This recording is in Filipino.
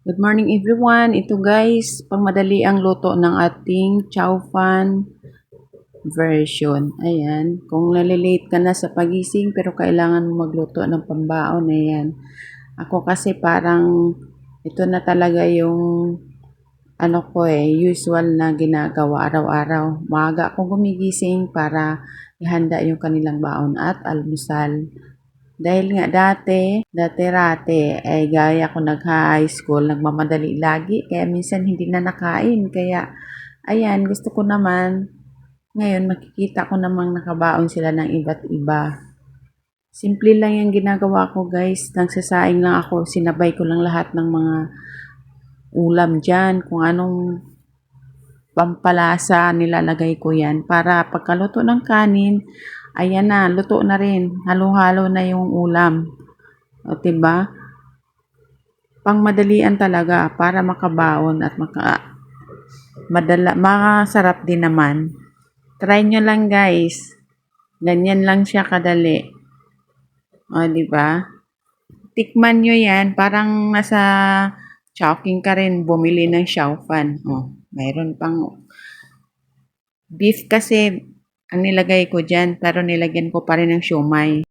Good morning everyone. Ito guys, pangmadali ang luto ng ating chow fan version. Ayan, kung nalilate ka na sa pagising pero kailangan mo magluto ng pambaon, ayan. Ako kasi parang ito na talaga yung ano ko eh, usual na ginagawa araw-araw. Maaga akong gumigising para ihanda yung kanilang baon at almusal. Dahil nga dati, dati-rate, ay gaya ko nag-high school, nagmamadali lagi, kaya minsan hindi na nakain. Kaya, ayan, gusto ko naman, ngayon makikita ko namang nakabaon sila ng iba't iba. Simple lang yung ginagawa ko guys, nagsasaing lang ako, sinabay ko lang lahat ng mga ulam dyan, kung anong pampalasa nilalagay ko yan. Para pagkaluto ng kanin, ayan na, luto na rin. Halo-halo na yung ulam. O, diba? Pangmadalian talaga para makabaon at maka madala, makasarap din naman. Try nyo lang guys. Ganyan lang siya kadali. O, diba? Tikman nyo yan. Parang nasa Chowking ka rin, bumili ng Xiaofan. Oh, mayroon pang beef kasi ang nilagay ko dyan, pero nilagyan ko pa rin ng siomay.